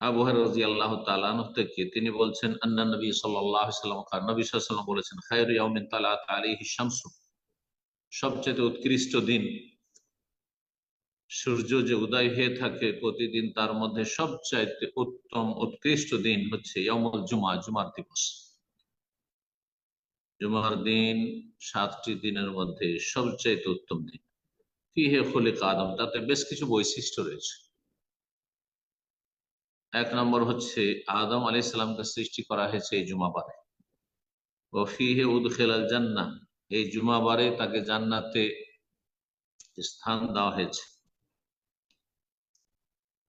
আবহার রাজি আল্লাহ তালাহ থেকে তিনি বলছেন, আন্না নবী সাল্লাম নবী সাল্লাম বলেছেন, খায়র ইয়াউমিন তালাত আলাইহি শামসু। সবচেয়ে উৎকৃষ্ট দিন, সূর্য যে উদয় হয়ে থাকে প্রতিদিন, তার মধ্যে সবচাইতে উত্তম উৎকৃষ্ট দিন হচ্ছে ইয়ামুল জুমা, জুমার দিবস। জুমার দিন সাতটি দিনের মধ্যে সবচাইতে উত্তম দিন। কি হে খুলে কাদম তাতে বেশ কিছু বৈশিষ্ট্য রয়েছে। এক নম্বর হচ্ছে আদম আলি ইসলামকে সৃষ্টি করা হয়েছে এই জুমাবারে ও ফিহে উদখেলাল জান্না এই জুমাবারে তাকে জান্নাতে স্থান দেওয়া হয়েছে।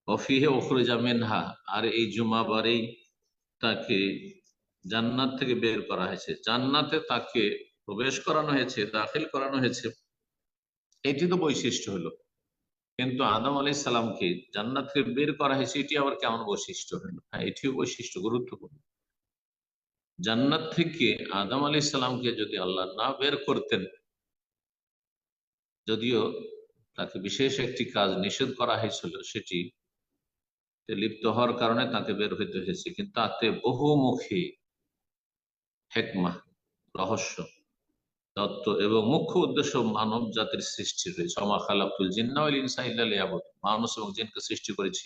অফিহে ওখরুজা মেনহা। আর এই জুমাবারেই তাকে জান্নাত থেকে বের করা হয়েছে। জান্নাতে তাকে প্রবেশ করানো হয়েছে, দাখিল করানো হয়েছে। এটি তো বৈশিষ্ট্য হলো। কিন্তু আদম আলি সালামকে জান্নাত থেকে বের করা হয়েছে, এটি আবার কেমন বৈশিষ্ট্য হলো? হ্যাঁ এটিও বৈশিষ্ট্য, গুরুত্বপূর্ণ। জান্নাত থেকে আদম আলি সালামকে যদি আল্লাহ না বের করতেন, যদিও তাকে বিশেষ একটি কাজ নিষেধ করা হয়েছিল, সেটি লিপ্ত হওয়ার কারণে তাকে বের হইতে হয়েছে। কিন্তু তাতে বহুমুখী হেকমা, রহস্য। তত্ত্ব এবং মুখ্য উদ্দেশ্য মানব জাতির সৃষ্টি রয়েছে। আমা খালাকুল জিন্নাউল ইনসাইল্লাবত মানুষ এবং জিনকে সৃষ্টি করেছি।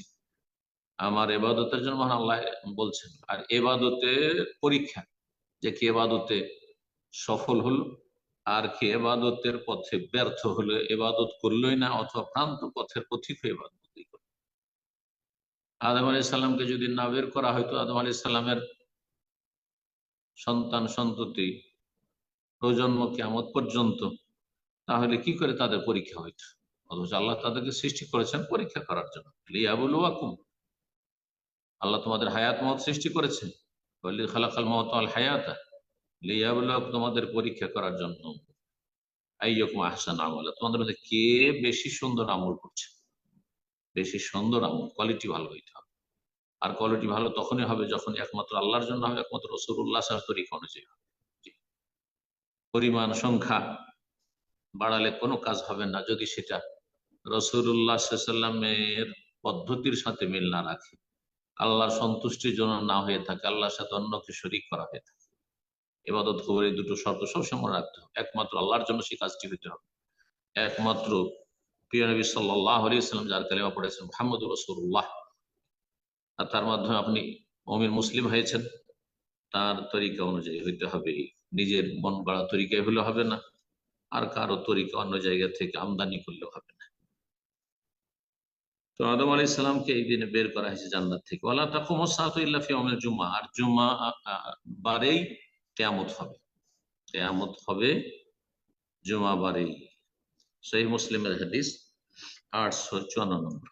আমার এবাদতের জন্য মহান আল্লাহ বলছেন, আর এবাদতের পরীক্ষা, যে কি এবাদতে সফল হলো, আর কি এবাদতের পথে ব্যর্থ হলো, এবাদত করলোই না অথবা প্রান্ত পথের পথিক এবাদত আদম আলি সাল্লামকে যদি না বের করা হয়তো আদম আলি সাল্লামের সন্তান সন্ততি প্রজন্ম কেমত পর্যন্ত, তাহলে কি করে তাদের পরীক্ষা হইত অথচ আল্লাহ তাদেরকে সৃষ্টি করেছেন পরীক্ষা করার জন্য। লিয়াবুল আল্লাহ তোমাদের হায়াত মত সৃষ্টি করেছেন। খালাকাল মত আল হায়াতা। তোমাদের পরীক্ষা করার জন্য। আইয়কুম আহসান আমল। তোমাদের মধ্যে কে বেশি সুন্দর আমল করছে? বেশি সুন্দর আমল কোয়ালিটি ভালো হইতে হবে। আর কোয়ালিটি ভালো তখনই হবে যখন একমাত্র আল্লাহর জন্য হবে, একমাত্র রসুল্লাহ তরিকা অনুযায়ী হবে। পরিমাণ সংখ্যা বাড়ালে কোনো কাজ হবে না যদি সেটা রসুল্লাহ সাল্লামের পদ্ধতির সাথে মিল না রাখে। আল্লাহর সন্তুষ্টির জন্য না হয়ে থাকে, আল্লাহর সাথে অন্যকে শরিক করা হয়ে থাকে। এবাদত এই দুটো শর্ত সবসময় রাখতে হবে। একমাত্র আল্লাহর জন্য সেই কাজটি হইতে হবে। একমাত্র প্রিয় নবী সাল্লাহ আলিয়াল্লাম যার কালেমা পড়েছেন মোহাম্মদ রসুল্লাহ আর তার মাধ্যমে আপনি অমির মুসলিম হয়েছেন। তার তরিকা অনুযায়ী হইতে হবে নিজের মন গড়া তরিকায় হলে হবে না, আর কারও তরিকা অন্য জায়গা থেকে আমদানি করলে হবে না। তো আদম আলি সালামকে এই দিনে বের করা হয়েছে জান্নাত থেকে। ওলা তাকুম সাহাতুল্লাফি জুমা আর জুমা বারেই কেয়ামত হবে। কেয়ামত হবে জুমা বারেই। সেই মুসলিমের হাদিস আটশো চুয়ান্ন নম্বর।